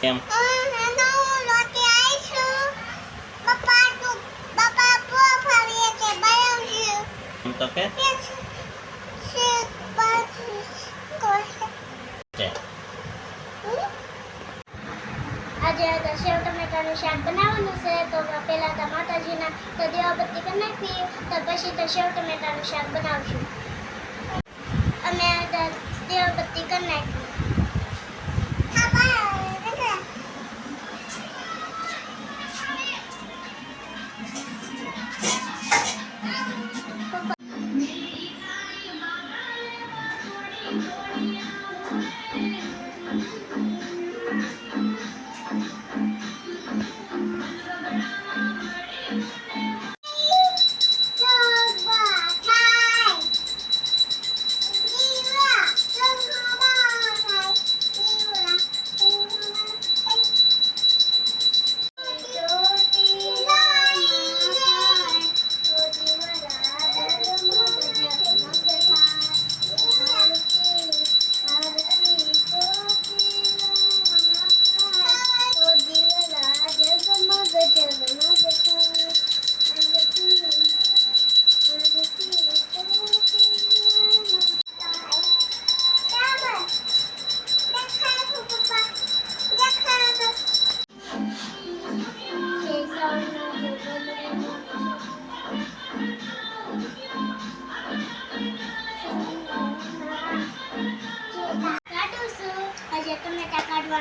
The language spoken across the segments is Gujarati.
કેમ? આજે તો ટમેટાનું શાક બનાવવાનું છે, તો પહેલા તો માતાજીના તો દીવાબત્તી કરી નાખવી તો પછી સેવ ટમેટાનું શાક બનાવશું. અમે દીવાબત્તી કરી નાખી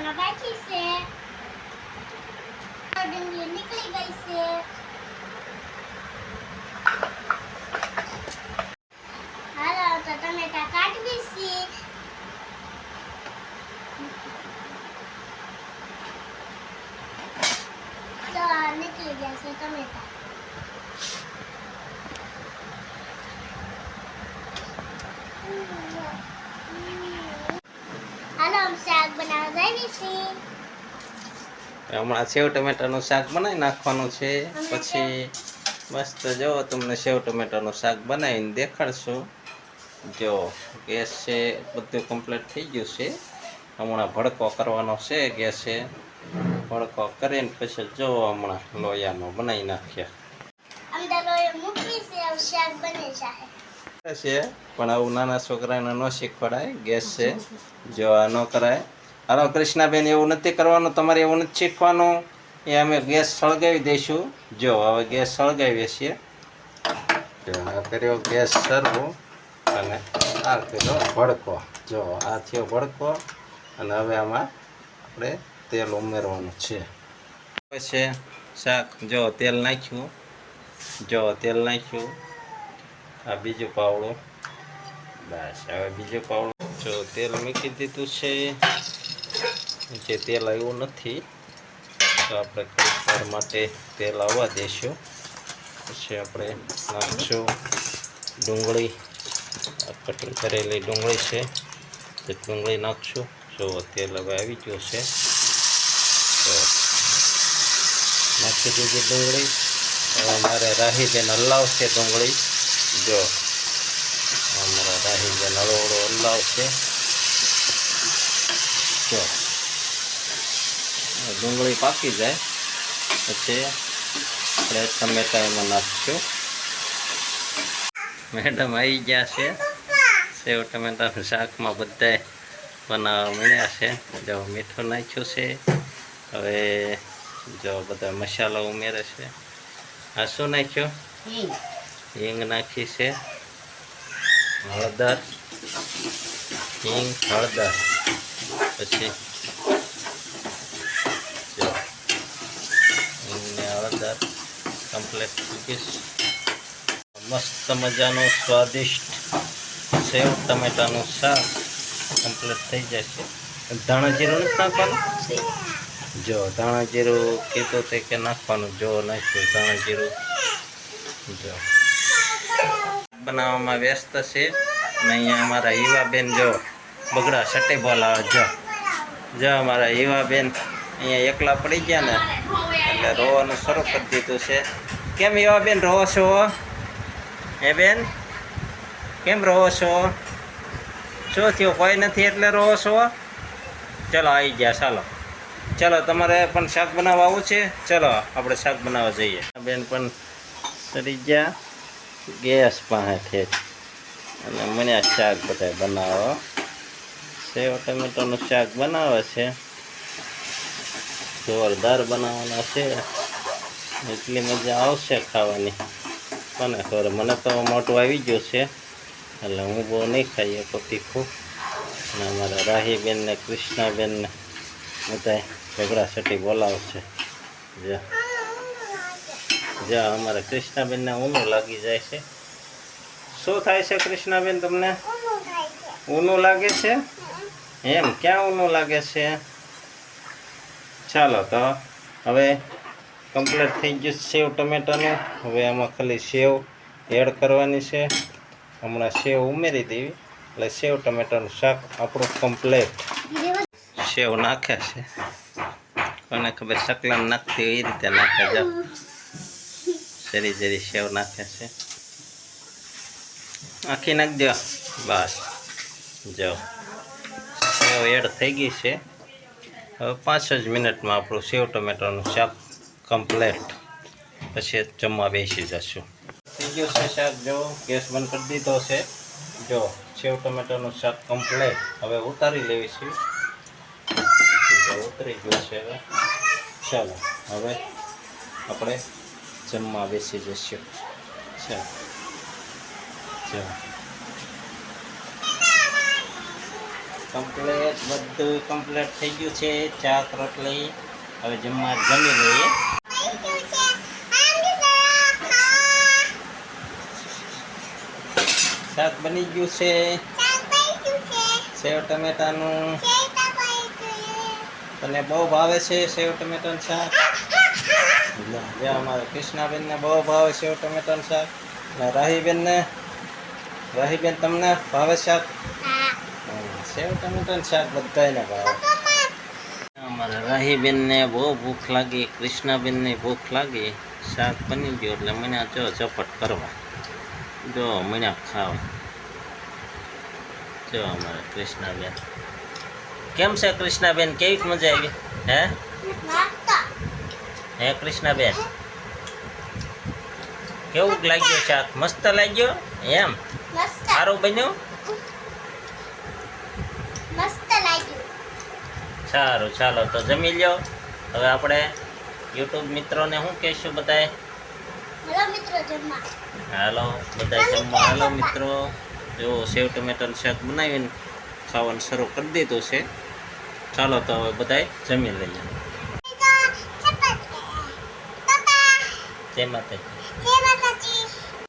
Bye-bye. હમણાં સેવ ટમેટાનું શાક બનાવી નાખવાનું છે. પછી મસ્ત જો તમને સેવ ટમેટાનું શાક બનાવીને દેખાડશું. જો ગેસ છે બધું કમ્પ્લીટ થઈ ગયું છે. હમણાં ભડકો કરવાનો છે ગેસે ભડકો કરીને પછી જો હમણાં લોયાનો બનાવી નાખ્યા અમદાવાદ મૂકી છે શાક બને જાય છે, પણ આવું નાના છોકરાને ન શીખવાડાય, ગેસ છે જો આ ન કરાય. હાલો, કૃષ્ણાબેન, એવું નથી કરવાનું, તમારે એવું નથી શીખવાનું. એ અમે ગેસ સળગાવી દઈશું. જો, હવે ગેસ સળગાવીએ છીએ. કર્યો, ગેસ સરવો અને આ કર્યો, ભડકો. જો, આ થયો ભડકો. અને હવે આમાં આપણે તેલ ઉમેરવાનું છે. છે શાક. જો, તેલ નાખ્યું. જો, તેલ નાખ્યું. આ બીજો પાવડો. બસ, હવે બીજો પાવડો. જો તેલ મૂકી દીધું છે. જે તેલ આવ્યું નથી, તો આપણે થોડીક માટે તેલ આવવા દઈશું પછી આપણે નાખશું ડુંગળી. કટિંગ કરેલી ડુંગળી છે. તો ડુંગળી નાખશું. જો તેલ હવે આવી ગયું છે. તો નાખી દીધી ડુંગળી. હવે મારે રાહીબેન હલાવશે ડુંગળી. જો, અમારા રાહીબેન હળવળો છે જો ડુંગળી પાકી જાય. પછી આપણે ટમેટા એમાં નાખશું મેડમ આવી ગયા છે. સેવ ટમેટાનું શાકમાં બધાય બનાવવા મળ્યા છે. જો, મીઠું નાખ્યું છે. હવે જો, બધા મસાલા ઉમેરે છે. આ શું નાખ્યું? હિંગ નાખી છે. હળદર, હિંગ, હળદર. પછી જો હળદર કમ્પ્લેટ મૂકીશ મસ્ત મજાનું સ્વાદિષ્ટ સેવ ટમેટાનું શાક કમ્પ્લીટ થઈ જશે ધાણા જીરું નથી નાખવાનું? જો, ધાણા જીરું કીધું તે કે નાખવાનું. જો, નાખ્યું ધાણા જીરું. જો. બનાવવામાં વ્યસ્ત છે. અને અહીંયા અમારા યુવાબેન જો બગડા સટે બોલાવે જો જો અમારા યુવાબેન અહીંયા એકલા પડી ગયા ને, એટલે રોવાનું શરૂ કરી દીધું છે. કેમ યુવાબેન રહો છો? હે બેન? કેમ રહો છો? શું થયું? કોઈ નથી એટલે રહો છો? ચલો આવી ગયા, ચાલો. ચાલો, તમારે પણ શાક બનાવવા આવું છે? ચાલો, આપણે શાક બનાવવા જઈએ. બેન પણ સરી ગયા. ગેસ પાસેથી. જ અને મને આ શાક બધા બનાવો. સેવ ટમેટોનું શાક બનાવે છે. જોરદાર બનાવવાના છે. એટલી મજા આવશે ખાવાની. કોને ખબર મને તો મોટું આવી ગયું છે. એટલે હું બહુ નહીં ખાઈ શકું તીખું. અને અમારા રાહીબેનને, કૃષ્ણાબેનને બધા ઝઘડા સટી બોલાવશે. જે. જ્યાં અમારા કૃષ્ણાબેનને ઊનું લાગી જાય છે. શું થાય છે કૃષ્ણાબેન તમને? ઊનું લાગે છે? એમ, ક્યાં ઊનું લાગે છે? ચાલો તો, હવે કમ્પ્લીટ થઈ ગયું સેવ ટમેટાનું. હવે આમાં ખાલી સેવ એડ કરવાની છે. હમણાં સેવ ઉમેરી દેવી. એટલે સેવ ટમેટાનું શાક આપણું કમ્પ્લીટ સેવ નાખે છે. કોને ખબર સકલામ નાખતી એ રીતે નાખે જાઓ જરી જરી સેવ નાખે છે આખી નાખી દો બસ જો સેવ એડ થઈ ગઈ છે હવે પાંચ જ મિનિટમાં આપણું સેવ ટમેટાનું શાક કમ્પ્લેટ પછી જમવા બેસી જશું થઈ ગયું છે શાક જો ગેસ બંધ કરી દીધો છે જો સેવ ટમેટાનું શાક કમ્પ્લેટ હવે ઉતારી લેવી છે ઉતરી ગયું છે હવે ચાલો હવે આપણે જમવા બેસી જશું. ચાલો. કમ્પ્લેટ, બધું કમ્પ્લેટ થઈ ગયું છે. ચાક રોટલી હવે જમવા જમી લઈએ. શાક બની ગયું છે. સેવ ટમેટાનું. તને બહુ ભાવે છે સેવ ટમેટાનું શાક? જે અમારા કૃષ્ણાબેનને બહુ ભાવે સેવ ટમેટાનું શાક અને રાહીબેનને, રાહીબેન તમને ભાવે શાક સેવ ટમેટાનું શાક બધાને ભાવે. અમારા રાહીબેનને બહુ ભૂખ લાગી, કૃષ્ણાબેનને ભૂખ લાગી. શાક બની ગયું એટલે મને જો ઝપટ કરવા. જો મને ખાવા. જો અમારા કૃષ્ણાબેન. કેમ છે કૃષ્ણાબેન? કેવી મજા આવી? હે? હે કૃષ્ણાબેન? કેવું લાગ્યું શાક? મસ્ત લાગ્યો? એમ? સારું બન્યું? સારું ચાલો તો જમી લ્યો. હવે આપણે યુટ્યુબ મિત્રોને શું કહેશું બધાએ? હેલો મિત્રો જમવા. હાલો બધા જમવા. હાલો મિત્રો. જો સેવ ટમેટાનું શાક બનાવીને ખાવાનું શરૂ કરી દીધું છે. ચાલો તો હવે બધાએ જમી લઈએ. જય માતાજી